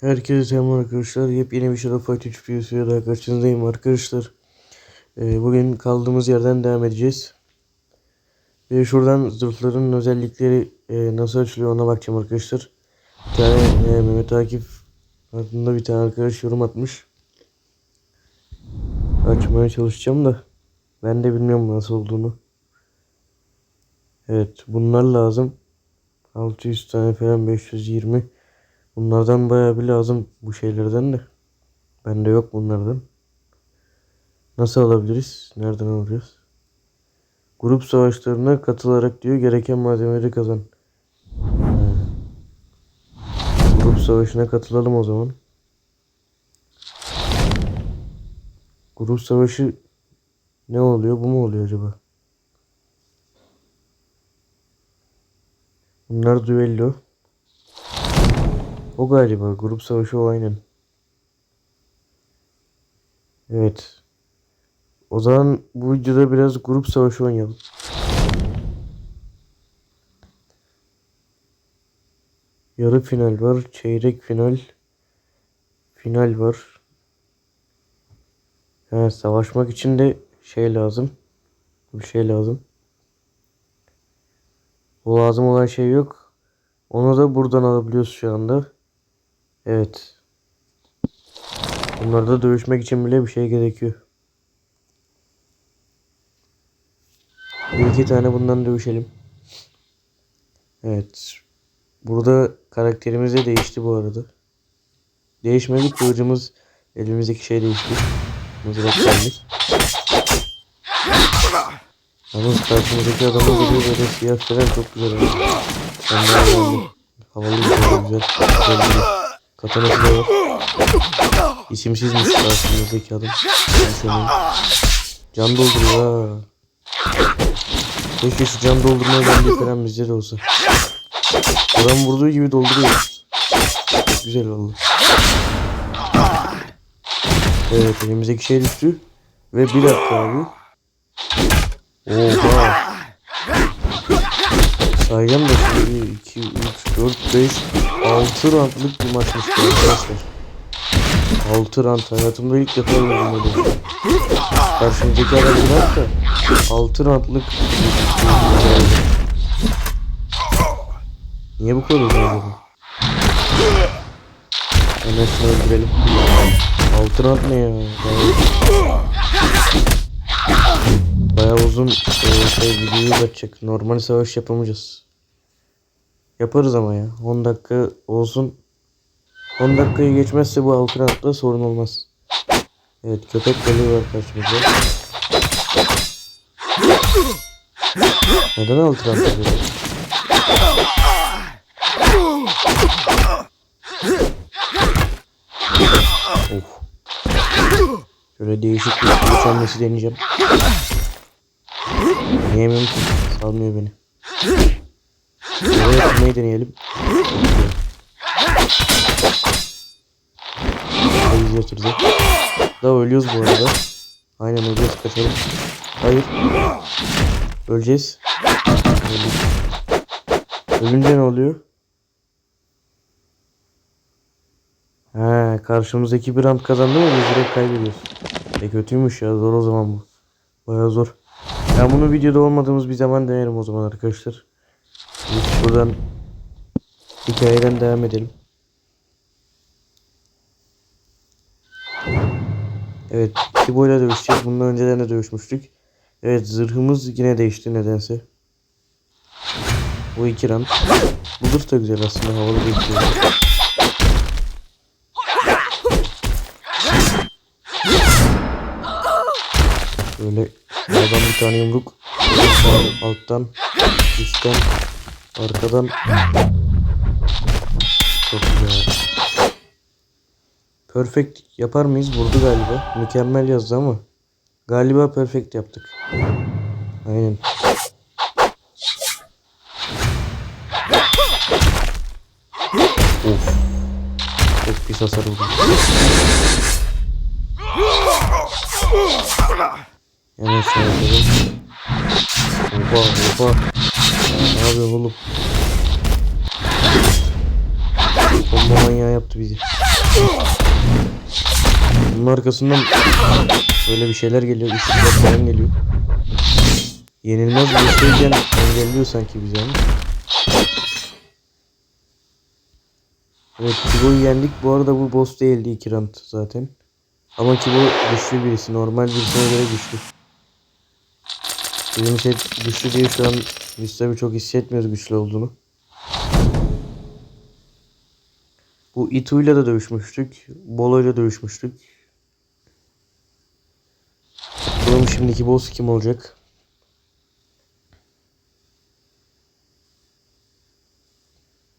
Herkese selam arkadaşlar. Yepyeni bir Shadow Fight 3 videosuyla daha karşınızdayım arkadaşlar. Ee, bugün kaldığımız yerden devam edeceğiz. Ve şuradan zırhların özellikleri e, nasıl açılıyor ona bakacağım arkadaşlar. Bir tane e, Mehmet Akif adında bir tane arkadaş yorum atmış. Açmaya çalışacağım da ben de bilmiyorum nasıl olduğunu. Evet bunlar lazım. 600 tane falan 520 Bunlardan bayağı bir lazım bu şeylerden de. Bende yok bunlardan. Nasıl alabiliriz? Nereden alacağız? Grup savaşlarına katılarak diyor gereken malzemeleri kazan. Grup savaşına katılalım o zaman. Grup savaşı ne oluyor? Bu mu oluyor acaba? Bunlar düello. O galiba grup savaşı o aynen. Evet. O zaman bu videoda biraz grup savaşı oynayalım. Yarı final var, çeyrek final, final var. Ha, savaşmak için de şey lazım. Bir şey lazım. O lazım olan şey yok. Onu da buradan alabiliyoruz şu anda. Evet. Bunlarda dövüşmek için bile bir şey gerekiyor. Bir iki tane bundan dövüşelim. Evet. Burada karakterimiz de değişti bu arada. Değişmedi kılıcımız elimizdeki şey değişti. Mızrak geldi. Yalnız karşımızdaki adamı görüyor böyle siyah falan çok güzel beğendim. Havalı güzel güzel. güzel, güzel. Katanası da var. İsimsizmiş karşımızdaki adam. Şöyle. Can dolduruyor ha. Keşke şu can doldurma özelliği falan bizde de olsa. Adam vurduğu gibi dolduruyor. Çok güzel oldu. Evet elimizdeki şey düştü. Ve bir dakika abi. Oha. Sayacağım da şimdi 2, 3, 4, 5, 6 roundlık bir maçmış arkadaşlar. 6 round hayatımda ilk defa gördüm böyle. Karşımızdaki adam bırak da 6 roundlık Niye bu kadar uzun acaba? Şunu öldürelim. 6 round ne ya? Bayağı uzun e, şey videoyu uzatacak. Normal savaş yapamayacağız. Yaparız ama ya. 10 dakika olsun. 10 dakikayı geçmezse bu altın atla sorun olmaz. Evet köpek balığı var karşımızda. Neden altın atla böyle? Of. Şöyle değişik bir hamlesi deneyeceğim. Yiyemiyorum ki. Salmıyor beni. Buraya yapmayı deneyelim. Hayır yatırdı. Daha ölüyoruz bu arada. Aynen ölüyoruz kaçalım. Hayır. Öleceğiz. Ölünce ne oluyor? He, karşımızdaki bir round kazandı mı biz direkt kaybediyoruz. E kötüymüş ya zor o zaman bu. Baya zor. Ben bunu videoda olmadığımız bir zaman denerim o zaman arkadaşlar. Biz buradan hikayeden devam edelim. Evet, Tibo ile dövüşeceğiz. Bundan önceden de dövüşmüştük. Evet, zırhımız yine değişti nedense. Bu iki round. Bu zırh da güzel aslında, havalı bir zırh. Böyle Oradan bir tane yumruk. Alttan, üstten, arkadan. Çok güzel. Perfect yapar mıyız? Vurdu galiba. Mükemmel yazdı ama. Galiba perfect yaptık. Aynen. Of. Çok pis hasar oldu. Hemen yapalım. Oha oha. Ne yapıyorsun oğlum? Bomba manyağı yaptı bizi. Bunun arkasından böyle bir şeyler geliyor. Işıklar falan geliyor. Yenilmez bir şeyken engelliyor sanki bizi ama. Evet Kibo'yu yendik. Bu arada bu boss değildi iki round zaten. Ama Kibo güçlü birisi. Normal birisine göre güçlü. Bizim set güçlü diye şu an biz tabi çok hissetmiyoruz güçlü olduğunu. Bu Itu'yla da dövüşmüştük. Bolo'yla dövüşmüştük. Bakalım şimdiki boss kim olacak?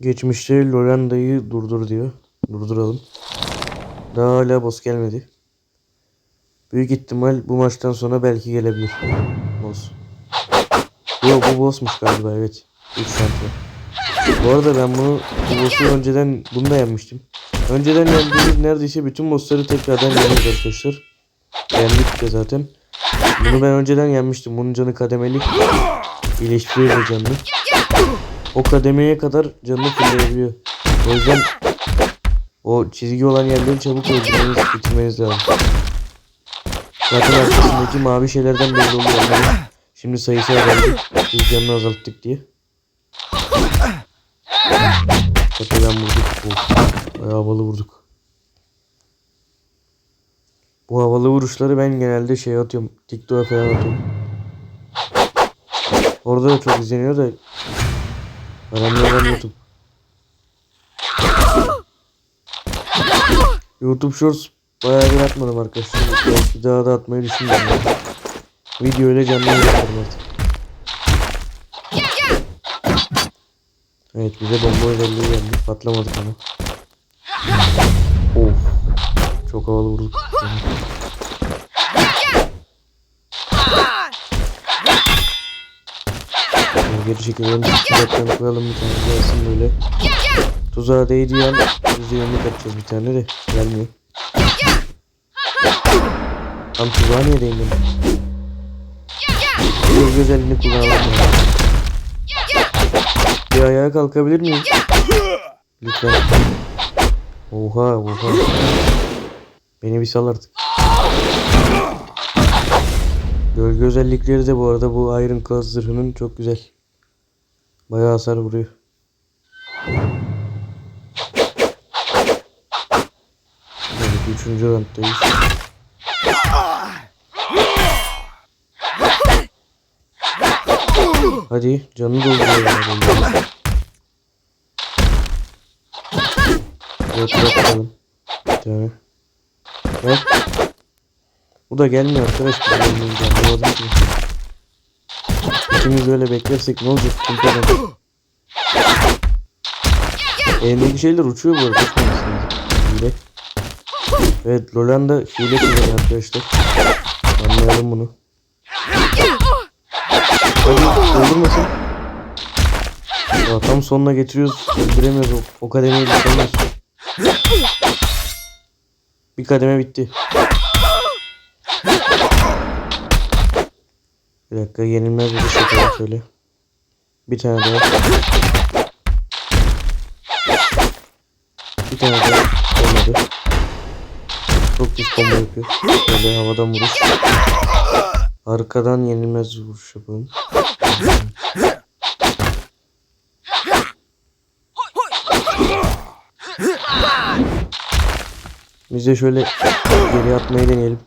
Geçmişte Lorenda'yı durdur diyor. Durduralım. Daha hala boss gelmedi. Büyük ihtimal bu maçtan sonra belki gelebilir. Boss. Bu bossmuş galiba evet. 3 santim. Bu arada ben bunu bu boss'u önceden bunu da yenmiştim. Önceden yendiğimiz neredeyse bütün bossları tekrardan yeniyoruz arkadaşlar. Yendik de zaten. Bunu ben önceden yenmiştim. Bunun canı kademeli. İyileştiriyor canını. O kademeye kadar canını fulleyebiliyor. O yüzden o çizgi olan yerleri çabuk öldürmeniz, bitirmeniz lazım. Zaten arkasındaki mavi şeylerden belli oluyor. Şimdi sayısı azaldı. Biz canını azalttık diye. Tepeden vurduk. Of. Bayağı havalı vurduk. Bu havalı vuruşları ben genelde şey atıyorum. TikTok'a falan atıyorum. Orada da çok izleniyor da Aramıyorlar YouTube. YouTube Shorts bayağı bir atmadım arkadaşlar. Belki daha da atmayı düşünmüyorum. Video ile canlı yayın yaparım artık. Evet bize bomba özelliği geldi. Patlamadık ama. Of. Çok havalı vurduk. Geri çekilelim. Tuzaktan koyalım bir tane gelsin böyle. Tuzağa değdiği an yüzde yirmi atacağız bir tane de. Gelmiyor. Tam tuzağa niye değindin? Bir güzelliğini kullanalım. Bir ayağa kalkabilir miyim? Lütfen. Oha oha. Beni bir sal artık. Gölge özellikleri de bu arada bu Iron Class zırhının çok güzel. Bayağı hasar vuruyor. Evet, üçüncü rounddayız. Hadi canını dolduruyor. yani. Evet bırakalım. Bir tane. Evet. Bu da gelmiyor arkadaş. Gelmiyor. Anlamadım ki. İkimiz öyle beklersek ne olacak? Olacak. Elindeki şeyler uçuyor bu arada. Hile. Evet Lolanda hile kullanıyor arkadaşlar. Anlayalım bunu. Hadi öldürmesin. Ya, tam sonuna getiriyoruz. Öldüremiyoruz. O, o kademeyi bitiremiyoruz. Bir kademe bitti. Bir dakika yenilmez bir şey yapalım şöyle. Bir tane daha. Bir tane daha. Olmadı. Çok pis combo yapıyor. Böyle havadan vuruş. Arkadan yenilmez vuruş yapalım. Biz de şöyle geri atmayı deneyelim.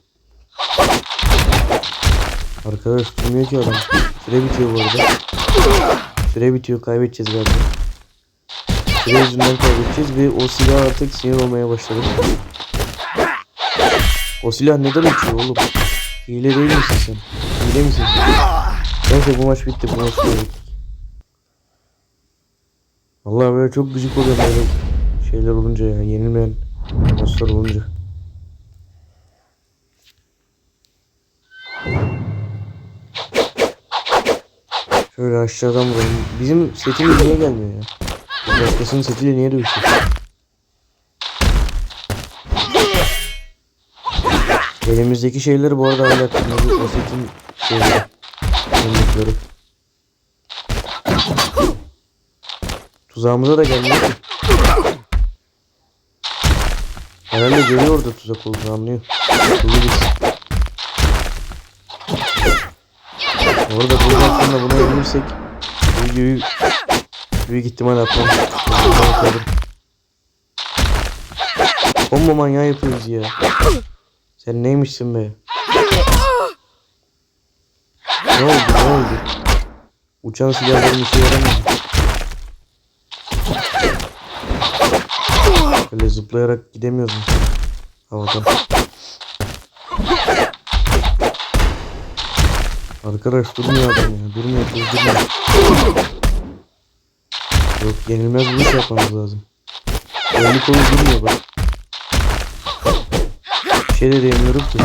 Arkadaş tutmuyor ki adam. Süre bitiyor bu arada. Süre bitiyor kaybedeceğiz galiba. Süre yüzünden kaybedeceğiz ve o silah artık sinir olmaya başladı. O silah neden uçuyor oğlum? Hile değil misin sen? Hile misin? Neyse bu maç bitti. Bu maç bitti. Vallahi böyle çok gıcık oluyor böyle şeyler olunca ya. Yenilmeyen maçlar olunca. Şöyle aşağıdan vuralım. Bizim setimiz niye gelmiyor ya? Başkasının setiyle niye dövüşüyoruz? Elimizdeki şeyleri bu arada hala kırmızı o setin şeyleri. Yumrukları. Tuzağımıza da gelmiyor ki. Herhalde görüyor orada tuzak olduğunu anlıyor. Hızlı gitsin. Orada buradan sonra buna yenilirsek bu videoyu büyük ihtimal atmam. Bomba manyağı yapıyoruz ya. Sen neymişsin be? Ne oldu ne oldu? Uçan silahların işe yaramadı. Böyle zıplayarak gidemiyoruz mu? Havadan. Arkadaş durmuyor adam ya. Durmuyor durmuyor. Yok yenilmez bu iş yapmamız lazım. Elli kolu durmuyor bak. Şey de ki.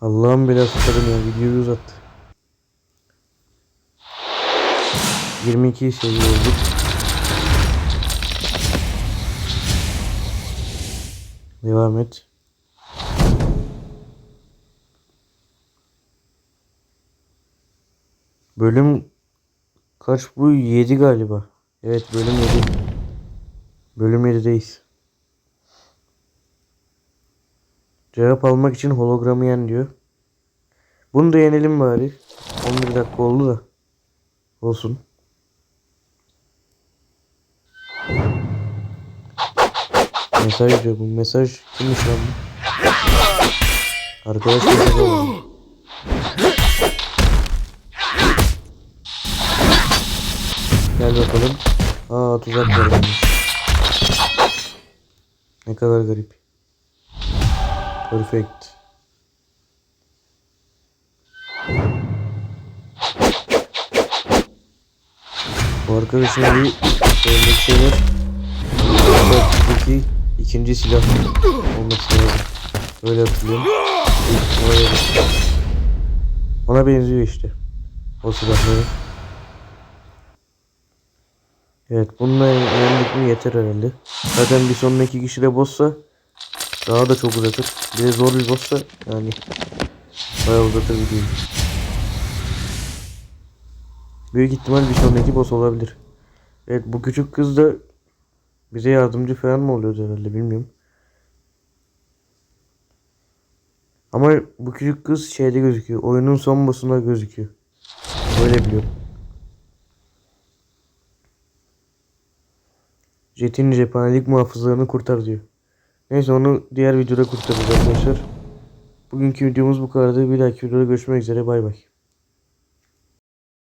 Allah'ım belası kadın ya videoyu uzattı. 22 seviye olduk. Devam et. Bölüm kaç bu? 7 galiba. Evet bölüm 7. Bölüm 7'deyiz. Cevap almak için hologramı yen diyor. Bunu da yenelim bari. 11 dakika oldu da. Olsun. Mesaj diyor bu. Mesaj kimmiş lan bu? Arkadaş mesaj. Gel bakalım. Aa tuzak bende. Ne kadar garip. Perfect. Bu arkadaşın bir söylediği şeyler Uzaktaki ikinci silah olması lazım. Öyle hatırlıyorum. Ona benziyor işte. O silahları. Evet bununla yendik mi yeter herhalde. Zaten bir sonraki kişi de boss'a daha da çok uzatır. Bir de zor bir boss'a yani bayağı uzatır videoyu. Büyük ihtimal bir sonraki boss olabilir. Evet bu küçük kız da bize yardımcı falan mı oluyordu herhalde bilmiyorum. Ama bu küçük kız şeyde gözüküyor. Oyunun son boss'unda gözüküyor. Böyle biliyorum. Jet'in cephanelik muhafızlarını kurtar diyor. Neyse onu diğer videoda kurtaracağız arkadaşlar. Bugünkü videomuz bu kadardı. Bir dahaki videoda görüşmek üzere. Bay bay.